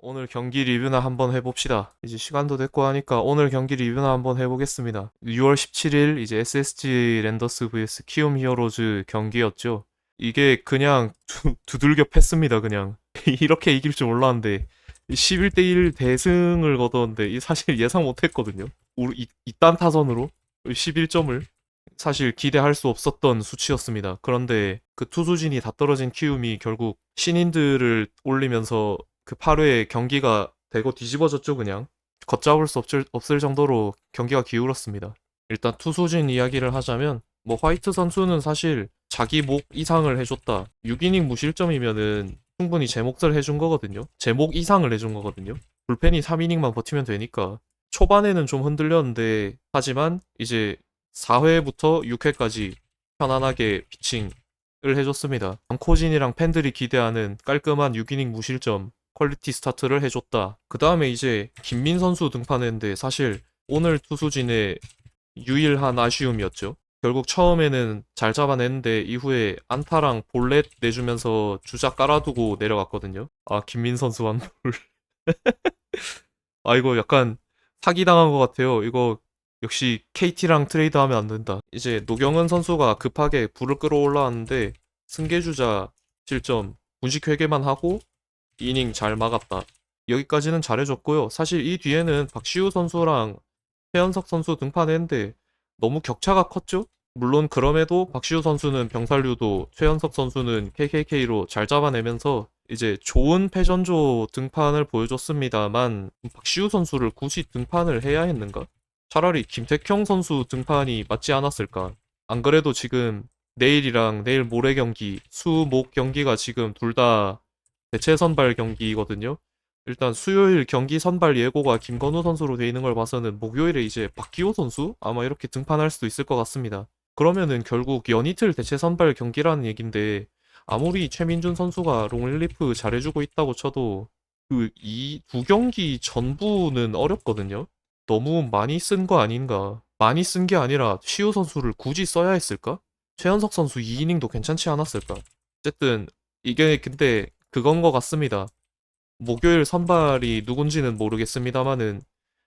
오늘 경기 리뷰나 한번 해봅시다. 이제 시간도 됐고 하니까 오늘 경기 리뷰나 한번 해보겠습니다. 6월 17일 이제 SSG 랜더스 vs 키움 히어로즈 경기였죠. 이게 그냥 두, 두들겨 팼습니다, 그냥. 이렇게 이길 줄 몰랐는데 11대1 대승을 거뒀는데 이 사실 예상 못했거든요. 우리 이, 이딴 타선으로 11점을 사실 기대할 수 없었던 수치였습니다. 그런데 그 투수진이 다 떨어진 키움이 결국 신인들을 올리면서 그 8회 경기가 되고 뒤집어졌죠, 그냥. 걷잡을 수 없을, 없을 정도로 경기가 기울었습니다. 일단 투수진 이야기를 하자면 뭐 화이트 선수는 사실 자기 목 이상을 해줬다. 6이닝 무실점이면은 충분히 제 몫을 해준 거거든요. 제 목 이상을 해준 거거든요. 불펜이 3이닝만 버티면 되니까. 초반에는 좀 흔들렸는데 하지만 이제 4회부터 6회까지 편안하게 피칭을 해줬습니다. 방코진이랑 팬들이 기대하는 깔끔한 6이닝 무실점 퀄리티 스타트를 해줬다. 그 다음에 이제 김민 선수 등판했는데 사실 오늘 투수진의 유일한 아쉬움이었죠. 결국 처음에는 잘 잡아냈는데 이후에 안타랑 볼넷 내주면서 주자 깔아두고 내려갔거든요. 아 김민 선수 완불. 아 이거 약간 사기당한 것 같아요. 이거 역시 KT랑 트레이드하면 안 된다. 이제 노경은 선수가 급하게 불을 끌어올라왔는데 승계주자 실점 분식 회계만 하고 이닝 잘 막았다. 여기까지는 잘해줬고요. 사실 이 뒤에는 박시우 선수랑 최현석 선수 등판했는데 너무 격차가 컸죠? 물론 그럼에도 박시우 선수는 병살류도 최현석 선수는 KKK로 잘 잡아내면서 이제 좋은 패전조 등판을 보여줬습니다만 박시우 선수를 굳이 등판을 해야 했는가? 차라리 김택형 선수 등판이 맞지 않았을까? 안 그래도 지금 내일이랑 내일 모레 경기, 수, 목 경기가 지금 둘 다 대체 선발 경기거든요. 일단 수요일 경기 선발 예고가 김건우 선수로 돼 있는 걸 봐서는 목요일에 이제 박기호 선수 아마 이렇게 등판할 수도 있을 것 같습니다. 그러면은 결국 연이틀 대체 선발 경기라는 얘긴데 아무리 최민준 선수가 롱릴리프 잘해주고 있다고 쳐도 그 이 두 경기 전부는 어렵거든요. 너무 많이 쓴 거 아닌가? 많이 쓴 게 아니라 시우 선수를 굳이 써야 했을까? 최현석 선수 2이닝도 괜찮지 않았을까? 어쨌든 이게 근데 그건 것 같습니다. 목요일 선발이 누군지는 모르겠습니다만은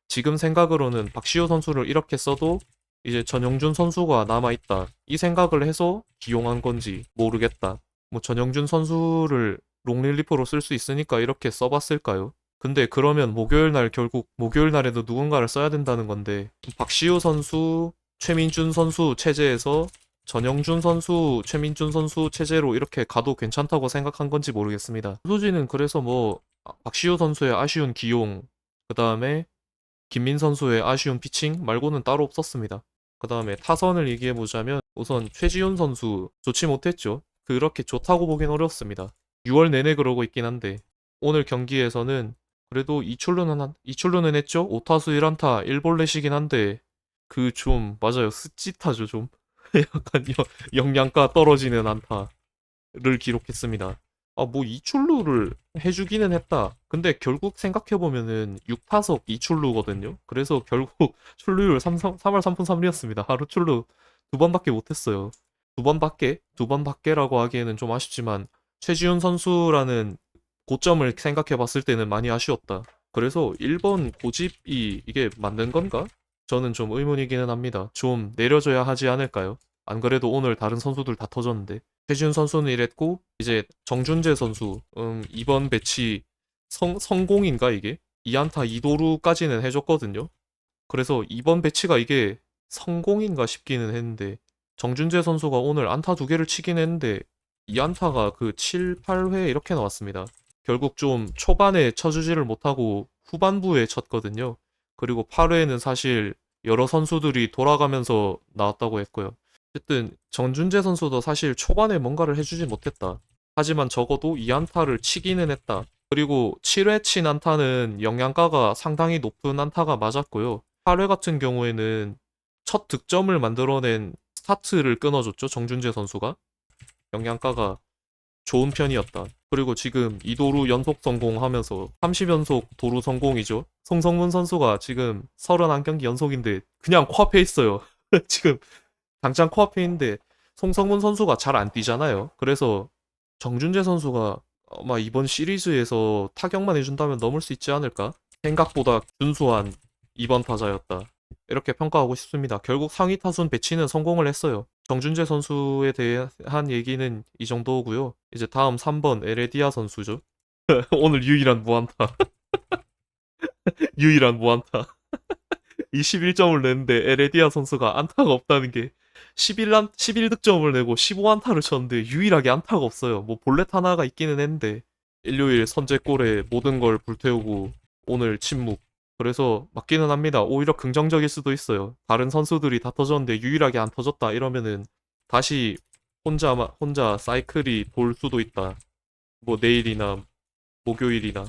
지금 생각으로는 박시호 선수를 이렇게 써도 이제 전영준 선수가 남아있다. 이 생각을 해서 기용한 건지 모르겠다. 뭐 전영준 선수를 롱릴리프로 쓸 수 있으니까 이렇게 써봤을까요? 근데 그러면 목요일 날 결국 목요일 날에도 누군가를 써야 된다는 건데 박시우 선수, 최민준 선수 체제에서 전영준 선수, 최민준 선수 체제로 이렇게 가도 괜찮다고 생각한 건지 모르겠습니다. 수지는 그래서 뭐 박시우 선수의 아쉬운 기용, 그 다음에 김민 선수의 아쉬운 피칭 말고는 따로 없었습니다. 그 다음에 타선을 얘기해 보자면 우선 최지훈 선수 좋지 못했죠. 그렇게 좋다고 보긴 어렵습니다. 6월 내내 그러고 있긴 한데 오늘 경기에서는 그래도 이출루는 한, 이출루는 했죠. 5타수 1안타 1볼넷이긴 한데 그 좀 맞아요. 스짓하죠 좀. 약간 여- 영양가 떨어지는 안타를 기록했습니다. 아, 뭐 이출루를 해주기는 했다. 근데 결국 생각해보면은 6타석 2출루거든요. 그래서 결국 출루율 3, 3, 3할 3푼 3리였습니다. 하루 출루 두 번밖에 못했어요. 두 번밖에? 두 번밖에라고 하기에는 좀 아쉽지만 최지훈 선수라는 고점을 생각해봤을 때는 많이 아쉬웠다. 그래서 1번 고집이 이게 맞는 건가? 저는 좀 의문이기는 합니다. 좀 내려줘야 하지 않을까요? 안 그래도 오늘 다른 선수들 다 터졌는데 최지훈 선수는 이랬고 이제 정준재 선수 음, 이번 배치 성, 성공인가 이게? 2안타 2도루까지는 해줬거든요. 그래서 이번 배치가 이게 성공인가 싶기는 했는데 정준재 선수가 오늘 안타 두 개를 치긴 했는데 2안타가 그 7, 8회 이렇게 나왔습니다. 결국 좀 초반에 쳐주지를 못하고 후반부에 쳤거든요. 그리고 8회에는 사실 여러 선수들이 돌아가면서 나왔다고 했고요. 어쨌든 정준재 선수도 사실 초반에 뭔가를 해주지 못했다. 하지만 적어도 2안타를 치기는 했다. 그리고 7회 친 안타는 영양가가 상당히 높은 안타가 맞았고요. 8회 같은 경우에는 첫 득점을 만들어낸 스타트를 끊어줬죠. 정준재 선수가. 영양가가 좋은 편이었다. 그리고 지금 2도루 연속 성공하면서 30연속 도루 성공이죠. 송성문 선수가 지금 31경기 연속인데 그냥 코앞에 있어요. 지금 당장 코앞에 있는데 송성문 선수가 잘 안 뛰잖아요. 그래서 정준재 선수가 아마 이번 시리즈에서 타격만 해준다면 넘을 수 있지 않을까? 생각보다 준수한 2번 타자였다. 이렇게 평가하고 싶습니다. 결국 상위 타순 배치는 성공을 했어요. 정준재 선수에 대한 얘기는 이 정도고요. 이제 다음 3번 에레디아 선수죠. 오늘 유일한 무안타. 유일한 무안타. 21점을 냈는데 에레디아 선수가 안타가 없다는 게 11안, 11득점을 내고 15안타를 쳤는데 유일하게 안타가 없어요. 뭐 볼넷 하나가 있기는 했는데 일요일 선제골에 모든 걸 불태우고 오늘 침묵. 그래서 맞기는 합니다. 오히려 긍정적일 수도 있어요. 다른 선수들이 다 터졌는데 유일하게 안 터졌다 이러면은 다시 혼자 마- 혼자 사이클이 돌 수도 있다. 뭐 내일이나 목요일이나.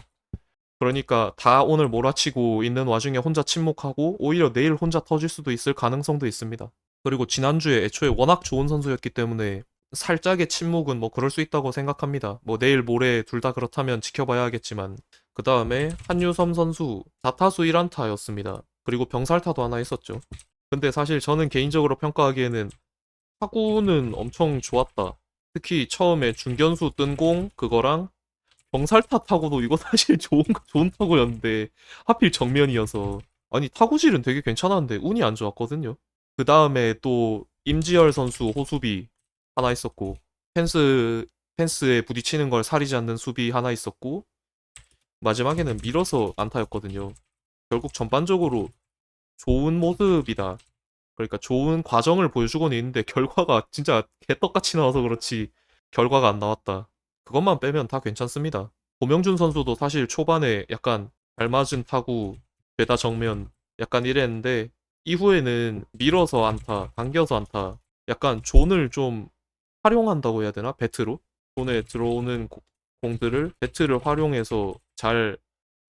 그러니까 다 오늘 몰아치고 있는 와중에 혼자 침묵하고 오히려 내일 혼자 터질 수도 있을 가능성도 있습니다. 그리고 지난주에 애초에 워낙 좋은 선수였기 때문에 살짝의 침묵은 뭐 그럴 수 있다고 생각합니다. 뭐 내일 모레 둘 다 그렇다면 지켜봐야겠지만 그 다음에 한유섬 선수 4타수 1안타였습니다. 그리고 병살타도 하나 있었죠. 근데 사실 저는 개인적으로 평가하기에는 타구는 엄청 좋았다. 특히 처음에 중견수 뜬공 그거랑 병살타 타구도 이거 사실 좋은 거- 좋은 타구였는데 하필 정면이어서 아니 타구질은 되게 괜찮았는데 운이 안 좋았거든요. 그 다음에 또 임지열 선수 호수비 하나 있었고 펜스 펜스에 부딪히는 걸 사리지 않는 수비 하나 있었고 마지막에는 밀어서 안타였거든요. 결국 전반적으로 좋은 모습이다. 그러니까 좋은 과정을 보여주고는 있는데 결과가 진짜 개떡같이 나와서 그렇지 결과가 안 나왔다. 그것만 빼면 다 괜찮습니다. 고명준 선수도 사실 초반에 약간 잘 맞은 타구 죄다 정면 약간 이랬는데 이후에는 밀어서 안타, 당겨서 안타 약간 존을 좀 활용한다고 해야 되나? 배트로? 존에 들어오는 고- 공들을 배트를 활용해서 잘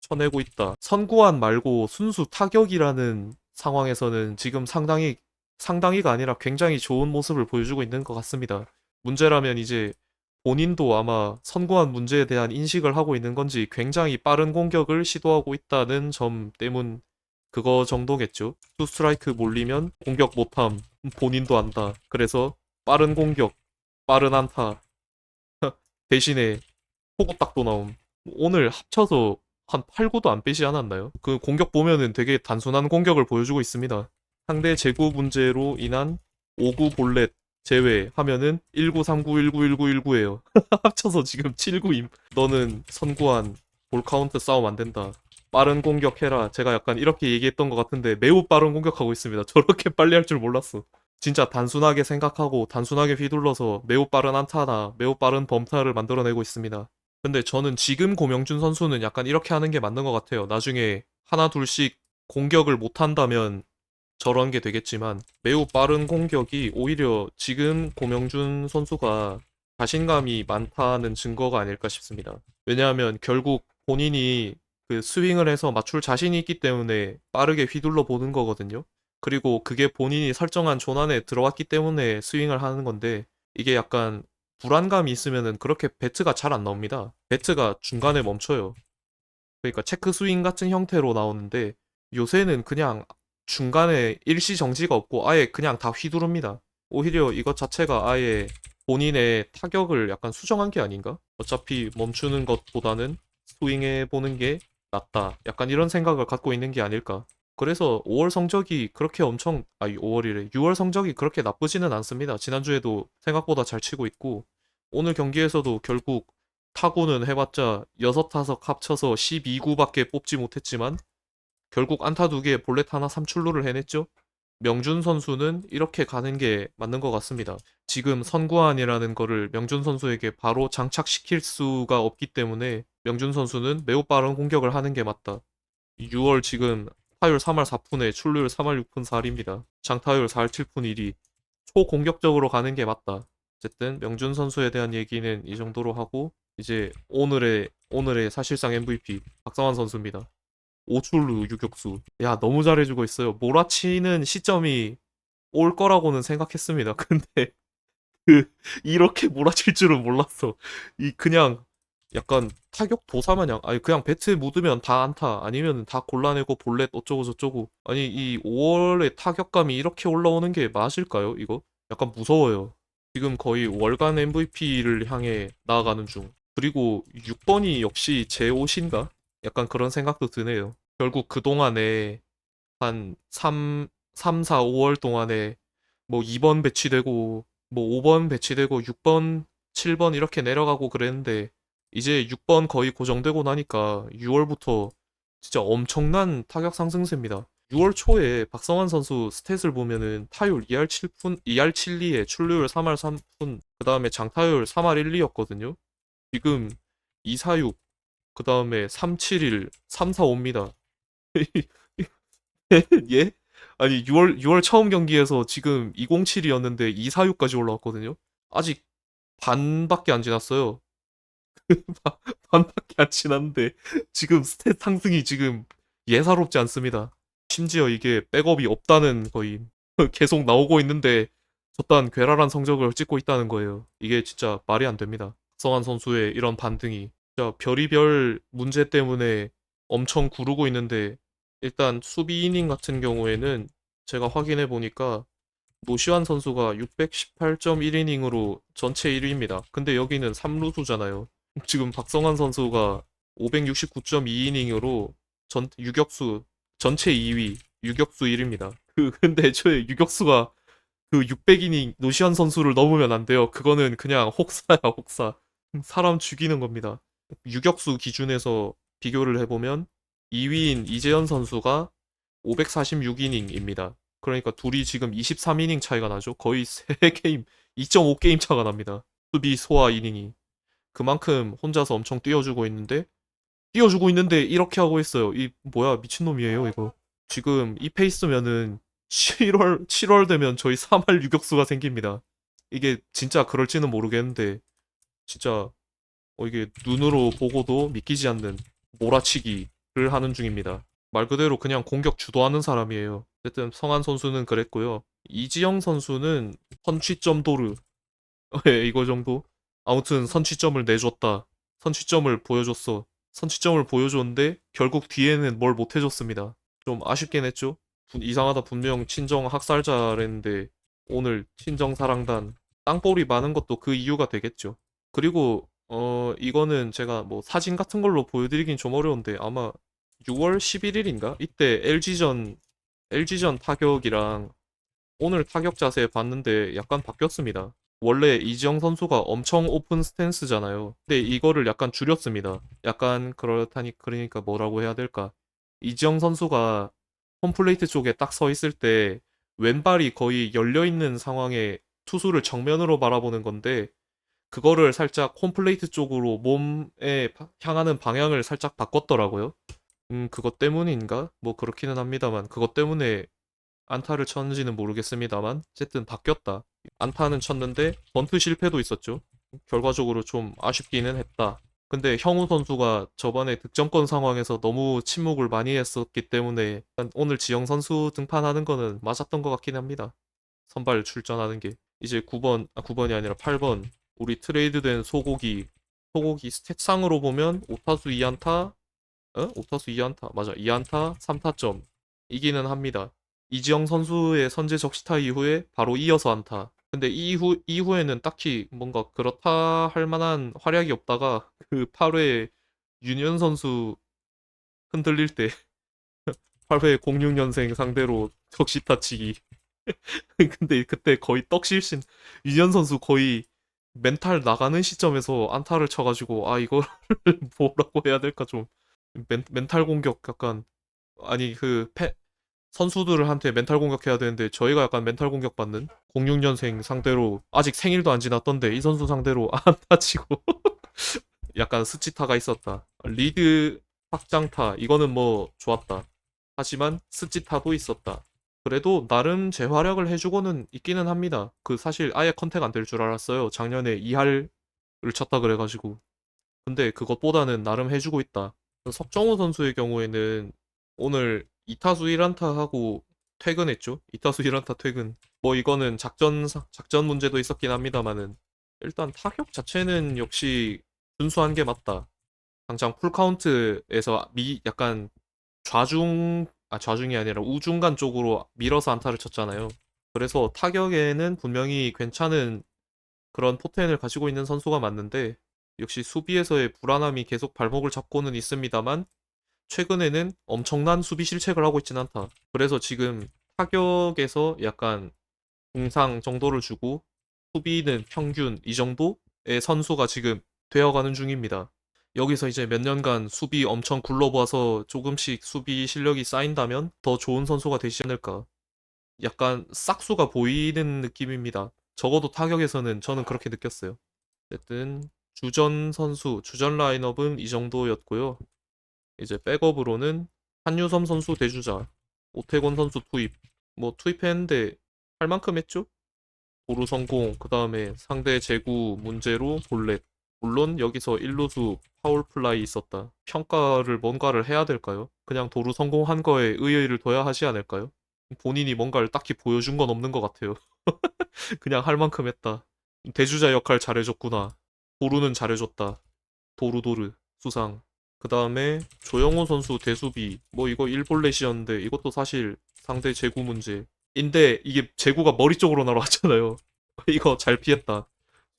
쳐내고 있다. 선구안 말고 순수 타격이라는 상황에서는 지금 상당히 상당히가 아니라 굉장히 좋은 모습을 보여주고 있는 것 같습니다. 문제라면 이제 본인도 아마 선구안 문제에 대한 인식을 하고 있는 건지 굉장히 빠른 공격을 시도하고 있다는 점 때문 그거 정도겠죠. 투 스트라이크 몰리면 공격 못함 본인도 안다. 그래서 빠른 공격, 빠른 안타 대신에 포고딱도 나옴. 오늘 합쳐서 한 8, 9도 안 빼지 않았나요? 그 공격 보면은 되게 단순한 공격을 보여주고 있습니다. 상대 제구 문제로 인한 5구 볼넷 제외하면은 1939, 1919, 19예요. 합쳐서 지금 79임. 너는 선구한 볼 카운트 싸움 안 된다. 빠른 공격해라. 제가 약간 이렇게 얘기했던 것 같은데 매우 빠른 공격하고 있습니다. 저렇게 빨리 할 줄 몰랐어. 진짜 단순하게 생각하고 단순하게 휘둘러서 매우 빠른 안타나 매우 빠른 범타를 만들어내고 있습니다. 근데 저는 지금 고명준 선수는 약간 이렇게 하는 게 맞는 것 같아요. 나중에 하나 둘씩 공격을 못 한다면 저런 게 되겠지만 매우 빠른 공격이 오히려 지금 고명준 선수가 자신감이 많다는 증거가 아닐까 싶습니다. 왜냐하면 결국 본인이 그 스윙을 해서 맞출 자신이 있기 때문에 빠르게 휘둘러 보는 거거든요. 그리고 그게 본인이 설정한 존 안에 들어왔기 때문에 스윙을 하는 건데 이게 약간 불안감이 있으면은 그렇게 배트가 잘 안 나옵니다. 배트가 중간에 멈춰요. 그러니까 체크 스윙 같은 형태로 나오는데 요새는 그냥 중간에 일시 정지가 없고 아예 그냥 다 휘두릅니다. 오히려 이것 자체가 아예 본인의 타격을 약간 수정한 게 아닌가? 어차피 멈추는 것보다는 스윙해 보는 게 낫다. 약간 이런 생각을 갖고 있는 게 아닐까. 그래서 5월 성적이 그렇게 엄청, 아, 5월이래. 6월 성적이 그렇게 나쁘지는 않습니다. 지난주에도 생각보다 잘 치고 있고, 오늘 경기에서도 결국 타구는 해봤자 6타석 합쳐서 12구밖에 뽑지 못했지만, 결국 안타 2개, 볼넷 하나 3출루를 해냈죠. 명준 선수는 이렇게 가는 게 맞는 것 같습니다. 지금 선구안이라는 거를 명준 선수에게 바로 장착시킬 수가 없기 때문에 명준 선수는 매우 빠른 공격을 하는 게 맞다. 6월 지금 타율 3할 4푼에 출루율 3할 6푼 4리입니다. 장타율 4할 7푼 1이 초공격적으로 가는 게 맞다. 어쨌든 명준 선수에 대한 얘기는 이 정도로 하고 이제 오늘의 오늘의 사실상 MVP 박상환 선수입니다. 5출루 유격수. 야 너무 잘해주고 있어요. 몰아치는 시점이 올 거라고는 생각했습니다. 근데 그 이렇게 몰아칠 줄은 몰랐어. 이 그냥 약간 타격 도사 마냥 아니 그냥 배트 묻으면 다 안타 아니면 다 골라내고 볼넷 어쩌고 저쩌고 아니 이 5월의 타격감이 이렇게 올라오는 게 맞을까요 이거? 약간 무서워요 지금 거의 월간 MVP를 향해 나아가는 중 그리고 6번이 역시 제 옷인가? 약간 그런 생각도 드네요. 결국 그동안에 한 3, 3, 4, 5월 동안에 뭐 2번 배치되고 뭐 5번 배치되고 6번, 7번 이렇게 내려가고 그랬는데 이제 6번 거의 고정되고 나니까 6월부터 진짜 엄청난 타격 상승세입니다. 6월 초에 박성환 선수 스탯을 보면은 타율 2할 7푼, 2할 7리에 출루율 3할 3푼, 그 다음에 장타율 3할 1리였거든요. 지금 246, 그 다음에 371, 345입니다. 예? 아니 6월 6월 처음 경기에서 지금 207이었는데 246까지 올라왔거든요. 아직 반밖에 안 지났어요. 반밖에 안 지났는데 지금 스탯 상승이 지금 예사롭지 않습니다. 심지어 이게 백업이 없다는 거의 계속 나오고 있는데 저딴 괴랄한 성적을 찍고 있다는 거예요. 이게 진짜 말이 안 됩니다. 성한 선수의 이런 반등이 진짜 별의별 문제 때문에 엄청 구르고 있는데 일단 수비 이닝 같은 경우에는 제가 확인해 보니까 노시환 선수가 618.1이닝으로 전체 1위입니다. 근데 여기는 3루수잖아요. 지금 박성환 선수가 569.2이닝으로 전 유격수 전체 2위, 유격수 1위입니다. 그 근데 애초에 유격수가 그 600이닝 노시환 선수를 넘으면 안 돼요. 그거는 그냥 혹사야, 혹사. 사람 죽이는 겁니다. 유격수 기준에서 비교를 해보면 2위인 이재현 선수가 546이닝입니다. 그러니까 둘이 지금 23이닝 차이가 나죠. 거의 3게임, 2.5게임 차가 납니다. 수비 소화 이닝이. 그만큼 혼자서 엄청 뛰어주고 있는데 뛰어주고 있는데 이렇게 하고 있어요. 이 뭐야 미친놈이에요 이거. 지금 이 페이스면은 7월 7월 되면 저희 3할 유격수가 생깁니다. 이게 진짜 그럴지는 모르겠는데 진짜 어, 이게 눈으로 보고도 믿기지 않는 몰아치기를 하는 중입니다. 말 그대로 그냥 공격 주도하는 사람이에요. 어쨌든 성한 선수는 그랬고요. 이지영 선수는 선취점 도르. 예, 이거 정도. 아무튼 선취점을 내줬다. 선취점을 보여줬어. 선취점을 보여줬는데 결국 뒤에는 뭘 못해줬습니다. 좀 아쉽긴 했죠. 분- 이상하다 분명 친정 학살자랬는데 오늘 친정 사랑단 땅볼이 많은 것도 그 이유가 되겠죠. 그리고 어 이거는 제가 뭐 사진 같은 걸로 보여드리긴 좀 어려운데 아마 6월 11일인가 이때 LG전 LG전 타격이랑 오늘 타격 자세 봤는데 약간 바뀌었습니다. 원래 이지영 선수가 엄청 오픈 스탠스잖아요. 근데 이거를 약간 줄였습니다. 약간 그렇다니 그러니까 뭐라고 해야 될까? 이지영 선수가 홈플레이트 쪽에 딱 서 있을 때 왼발이 거의 열려 있는 상황에 투수를 정면으로 바라보는 건데 그거를 살짝 홈플레이트 쪽으로 몸에 바- 향하는 방향을 살짝 바꿨더라고요. 음, 그것 때문인가? 뭐 그렇기는 합니다만 그것 때문에 안타를 쳤는지는 모르겠습니다만 어쨌든 바뀌었다. 안타는 쳤는데 번트 실패도 있었죠. 결과적으로 좀 아쉽기는 했다. 근데 형우 선수가 저번에 득점권 상황에서 너무 침묵을 많이 했었기 때문에 오늘 지영 선수 등판하는 거는 맞았던 것 같긴 합니다. 선발 출전하는 게 이제 9번 아 9번이 아니라 8번 우리 트레이드된 소고기 소고기 스탯상으로 보면 5타수 2안타 어? 5타수 2안타 맞아 2안타 3타점 이기는 합니다. 이지영 선수의 선제 적시타 이후에 바로 이어서 안타. 근데 이후 이후에는 딱히 뭔가 그렇다 할 만한 활약이 없다가 그 8회 윤현 선수 흔들릴 때 8회 06년생 상대로 적시타 치기. 근데 그때 거의 떡실신 윤현 선수 거의 멘탈 나가는 시점에서 안타를 쳐가지고 아 이걸 뭐라고 해야 될까 좀 멘, 멘탈 공격 약간 아니 그 패, 선수들한테 멘탈 공격해야 되는데 저희가 약간 멘탈 공격 받는 06년생 상대로 아직 생일도 안 지났던데 이 선수 상대로 안타 치고 약간 스치타가 있었다. 리드 확장타 이거는 뭐 좋았다. 하지만 스치타도 있었다. 그래도 나름 재활약을 해주고는 있기는 합니다. 그 사실 아예 컨택 안 될 줄 알았어요. 작년에 2할을 쳤다 그래가지고. 근데 그것보다는 나름 해주고 있다. 석정우 선수의 경우에는 오늘 2타수 1안타 하고 퇴근했죠. 2타수 1안타 퇴근. 뭐 이거는 작전 작전 문제도 있었긴 합니다만은 일단 타격 자체는 역시 준수한 게 맞다. 당장 풀 카운트에서 미 약간 좌중 아 좌중이 아니라 우중간 쪽으로 밀어서 안타를 쳤잖아요. 그래서 타격에는 분명히 괜찮은 그런 포텐을 가지고 있는 선수가 맞는데 역시 수비에서의 불안함이 계속 발목을 잡고는 있습니다만 최근에는 엄청난 수비 실책을 하고 있진 않다. 그래서 지금 타격에서 약간 중상 정도를 주고 수비는 평균 이 정도의 선수가 지금 되어가는 중입니다. 여기서 이제 몇 년간 수비 엄청 굴러봐서 조금씩 수비 실력이 쌓인다면 더 좋은 선수가 되지 않을까. 약간 싹수가 보이는 느낌입니다. 적어도 타격에서는 저는 그렇게 느꼈어요. 어쨌든 주전 선수, 주전 라인업은 이 정도였고요. 이제 백업으로는 한유섬 선수 대주자, 오태곤 선수 투입. 뭐 투입했는데 할 만큼 했죠? 도루 성공, 그 다음에 상대 제구 문제로 볼넷. 물론 여기서 1루수 파울 플라이 있었다. 평가를 뭔가를 해야 될까요? 그냥 도루 성공한 거에 의의를 둬야 하지 않을까요? 본인이 뭔가를 딱히 보여준 건 없는 것 같아요. 그냥 할 만큼 했다. 대주자 역할 잘해줬구나. 도루는 잘해줬다. 도루도르 수상. 그 다음에 조영호 선수 대수비. 뭐 이거 1볼넷이었는데 이것도 사실 상대 제구 문제. 인데 이게 제구가 머리 쪽으로 날아왔잖아요. 이거 잘 피했다.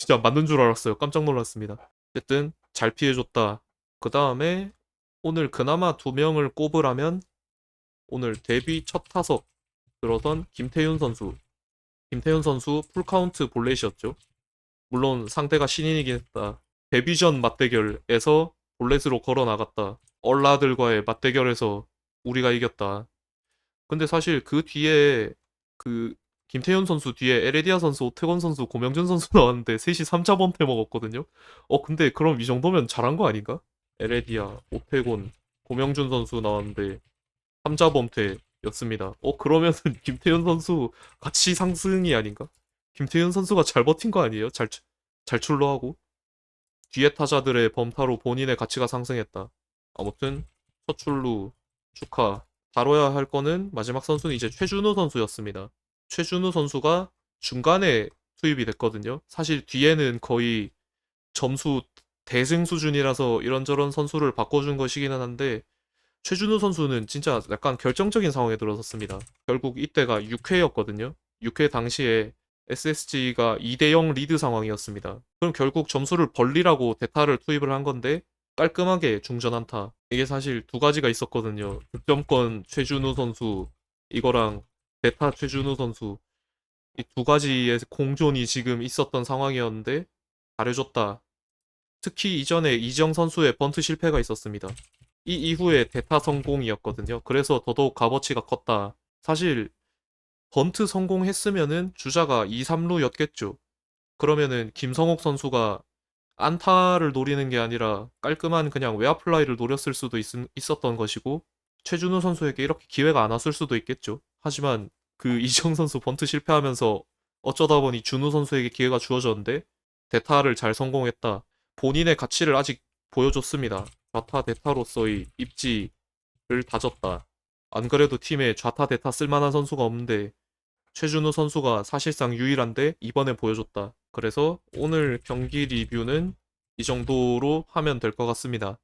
진짜 맞는 줄 알았어요. 깜짝 놀랐습니다. 어쨌든 잘 피해줬다. 그 다음에 오늘 그나마 두 명을 꼽으라면 오늘 데뷔 첫 타석 들어선 김태윤 선수. 김태윤 선수 풀카운트 볼넷이었죠. 물론 상대가 신인이긴 했다. 데뷔전 맞대결에서 볼넷으로 걸어 나갔다. 얼라들과의 맞대결에서 우리가 이겼다. 근데 사실 그 뒤에 그 김태현 선수 뒤에 에레디아 선수, 오태곤 선수, 고명준 선수 나왔는데 셋이 3자 범퇴 먹었거든요. 어 근데 그럼 이 정도면 잘한 거 아닌가? 에레디아, 오태곤, 고명준 선수 나왔는데 3자 범퇴였습니다. 어 그러면은 김태현 선수 같이 상승이 아닌가? 김태현 선수가 잘 버틴 거 아니에요? 잘, 잘 출루하고 뒤에 타자들의 범타로 본인의 가치가 상승했다. 아무튼 첫 출루 축하. 다뤄야 할 거는 마지막 선수는 이제 최준호 선수였습니다. 최준호 선수가 중간에 투입이 됐거든요. 사실 뒤에는 거의 점수 대승 수준이라서 이런저런 선수를 바꿔준 것이기는 한데 최준호 선수는 진짜 약간 결정적인 상황에 들어섰습니다. 결국 이때가 6회였거든요. 6회 당시에 SSG가 2대0 리드 상황이었습니다. 그럼 결국 점수를 벌리라고 대타를 투입을 한 건데 깔끔하게 중전 안타. 이게 사실 두 가지가 있었거든요. 득점권 최준우 선수 이거랑 대타 최준우 선수 이 두 가지의 공존이 지금 있었던 상황이었는데 잘해줬다. 특히 이전에 이정 선수의 번트 실패가 있었습니다. 이 이후에 대타 성공이었거든요. 그래서 더더욱 값어치가 컸다. 사실 번트 성공했으면은 주자가 2, 3루였겠죠. 그러면은 김성옥 선수가 안타를 노리는 게 아니라 깔끔한 그냥 외야 플라이를 노렸을 수도 있, 있었던 것이고 최준호 선수에게 이렇게 기회가 안 왔을 수도 있겠죠. 하지만 그 이정 선수 번트 실패하면서 어쩌다 보니 준호 선수에게 기회가 주어졌는데 대타를 잘 성공했다. 본인의 가치를 아직 보여줬습니다. 좌타 대타로서의 입지를 다졌다. 안 그래도 팀에 좌타 대타 쓸만한 선수가 없는데 최준호 선수가 사실상 유일한데 이번에 보여줬다. 그래서 오늘 경기 리뷰는 이 정도로 하면 될 것 같습니다.